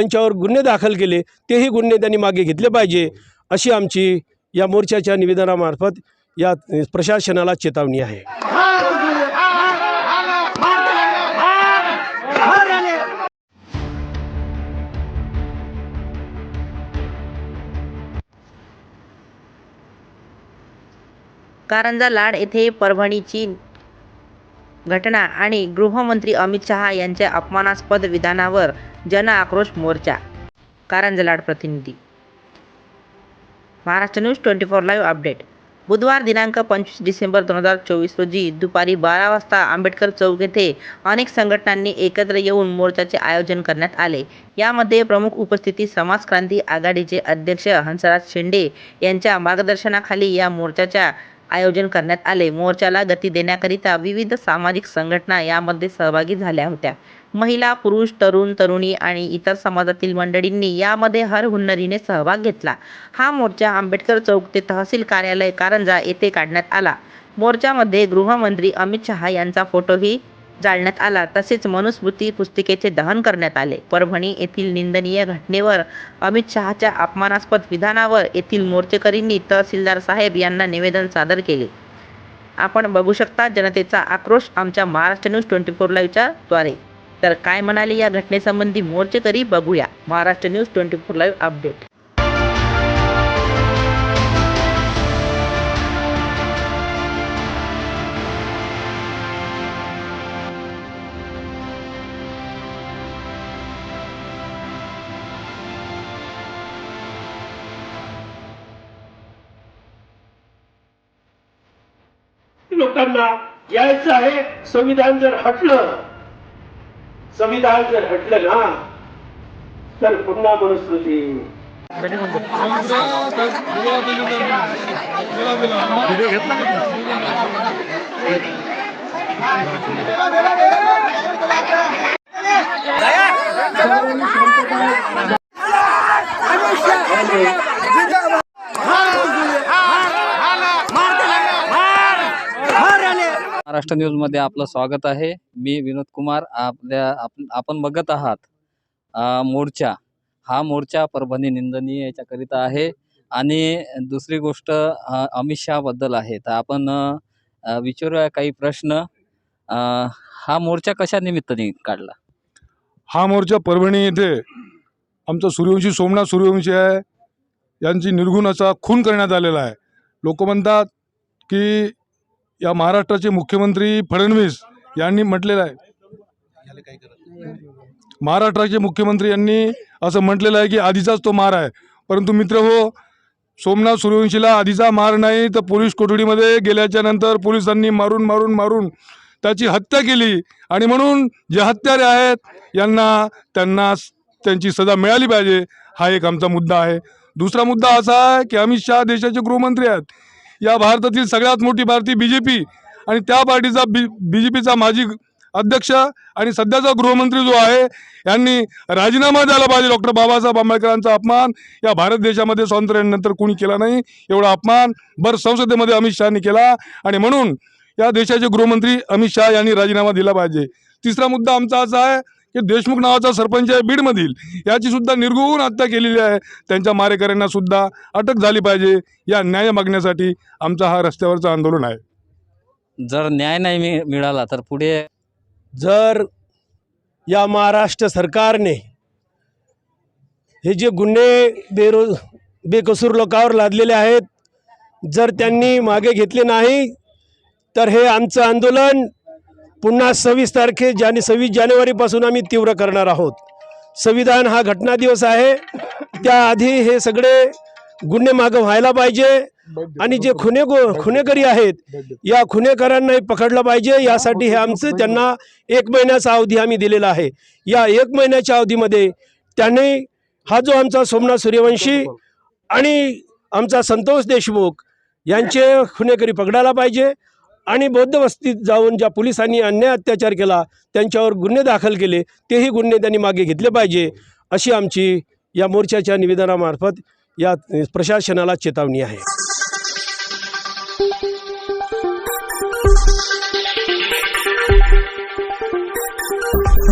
त्यांच्यावर गुन्हे दाखल केले तेही गुन्हे त्यांनी मागे घेतले पाहिजे अशी आमची या मोर्चाच्या निवेदनामार्फत या प्रशासनाला चेतावणी आहे. कारंजा लाड येथे परभणीची घटना आणि गृहमंत्री अमित शहा यांच्या अपमानास्पद विधानावर जन आक्रोश मोर्चा कारंजलाड प्रतिनिधी. Maharashtra news twenty four live update बुधवार दिनांक पंचवीस डिसेंबर दोन हजार चोवीस रोजी दुपारी बारा वाजता आंबेडकर चौक येथे अनेक संघटनांनी एकत्र येऊन मोर्चाचे आयोजन करण्यात आले. यामध्ये प्रमुख उपस्थिती समाज क्रांती आघाडीचे अध्यक्ष हंसराज शेंडे यांच्या मार्गदर्शनाखाली या मोर्चाच्या आयोजन करण्यात आले. मोर्चाला गती देण्याकरिता विविध सामाजिक संघटना यामध्ये सहभागी झाल्या होत्या. महिला पुरुष तरुण तरुणी आणि इतर समाजातील मंडळींनी यामध्ये हर हुन्नरीने सहभाग घेतला. हा मोर्चा आंबेडकर चौक ते तहसील कार्यालय कारंजा येथे काढण्यात आला. मोर्चामध्ये गृहमंत्री अमित शहा यांचा फोटोही जाळण्यात आला. तसेच मनुस्मृती पुस्तिकेचे दहन करण्यात आले. परभणी येथील निंदनीय घटनेवर अमित शहाच्या अपमानास्पद विधानावर येथील मोर्चेकरींनी तहसीलदार साहेब यांना निवेदन सादर केले. आपण बघू शकता जनतेचा आक्रोश आमच्या महाराष्ट्र न्यूज ट्वेंटी फोर लाईव्हच्या द्वारे तर काय म्हणाले या घटनेसंबंधी मोर्चे तरी बघूया. Maharashtra news twenty four live update. लोकांना यायचं आहे संविधान जर हटलं संविधान जर हटलं ना तर पुन्हा मनुस्मृती महाराष्ट्र न्यूजमध्ये आपलं स्वागत आहे. मी विनोद कुमार. आपल्या आप आपण बघत आहात मोर्चा. हा मोर्चा परभणी निंदनीय याच्याकरिता आहे. आणि दुसरी गोष्ट अमित शहाबद्दल आहे. तर आपण विचारूया काही प्रश्न. हा मोर्चा कशा निमित्ताने काढला? हा मोर्चा परभणी येथे आमचा सूर्यवंशी सोमनाथ सूर्यवंशी आहे. यांची निर्घुण असा खून करण्यात आलेला आहे. लोक म्हणतात की या महाराष्ट्राचे मुख्यमंत्री फडणवीस यांनी म्हटलेलं आहे. महाराष्ट्राचे मुख्यमंत्री यांनी असं म्हटलेलं आहे की आधीचाच तो मार आहे. परंतु मित्र हो सोमनाथ सूर्यवंशीला आधीचा मार नाही तर पोलीस कोठडीमध्ये गेल्याच्यानंतर पोलिसांनी मारून मारून मारून त्याची हत्या केली. आणि म्हणून जे हत्यारे आहेत यांना त्यांना त्यांची सजा मिळाली पाहिजे. हा एक आमचा मुद्दा आहे. दुसरा मुद्दा असा आहे की अमित शहा देशाचे गृहमंत्री आहेत. या भारतातील सगळ्यात मोठी भारतीय बी जे पी आणि त्या पार्टीचा बी बी जे पीचा माजी अध्यक्ष आणि सध्याचा गृहमंत्री जो आहे यांनी राजीनामा द्यायला पाहिजे. डॉक्टर बाबासाहेब आंबेडकरांचा अपमान या भारत देशामध्ये स्वातंत्र्यानंतर कोणी केला नाही एवढा अपमान भर संसदेमध्ये अमित शहानी केला. आणि म्हणून या देशाचे गृहमंत्री अमित शहा यांनी राजीनामा दिला पाहिजे. तिसरा मुद्दा आमचा असा आहे की देशमुख नावाचा सरपंच आहे बीडमधील. याची सुद्धा निर्गुण हत्या केलेली आहे. त्यांच्या मारेकऱ्यांना सुद्धा अटक झाली पाहिजे. या न्याय मागण्यासाठी आमचा हा रस्त्यावरचं आंदोलन आहे. जर न्याय नाही मि मिळाला तर पुढे जर या महाराष्ट्र सरकारने हे जे गुन्हे बेरो बेकसूर लोकांवर लादलेले आहेत जर त्यांनी मागे घेतले नाही तर हे आमचं आंदोलन पुन्हा सव्वीस तारखे जाने सव्वीस जानेवारीपासून आम्ही तीव्र करणार आहोत. संविधान हा घटना दिवस आहे. त्याआधी हे सगळे गुन्हे मागं व्हायला पाहिजे. आणि जे खुने खुनेकरी आहेत या खुनेकरांनाही पकडलं पाहिजे. यासाठी हे आमचं त्यांना एक महिन्याचा अवधी आम्ही दिलेला आहे. या एक महिन्याच्या अवधीमध्ये त्यांनी हा जो आमचा सोमनाथ सूर्यवंशी आणि आमचा संतोष देशमुख यांचे खुनेकरी पकडायला पाहिजे. आणि बौद्ध वस्तीत जाऊन ज्या पोलिसांनी अन्याय अत्याचार केला त्यांच्यावर गुन्हे दाखल केले तेही गुन्हे त्यांनी मागे घेतले पाहिजे अशी आमची या मोर्चाच्या निवेदनामार्फत या प्रशासनाला चेतावणी आहे.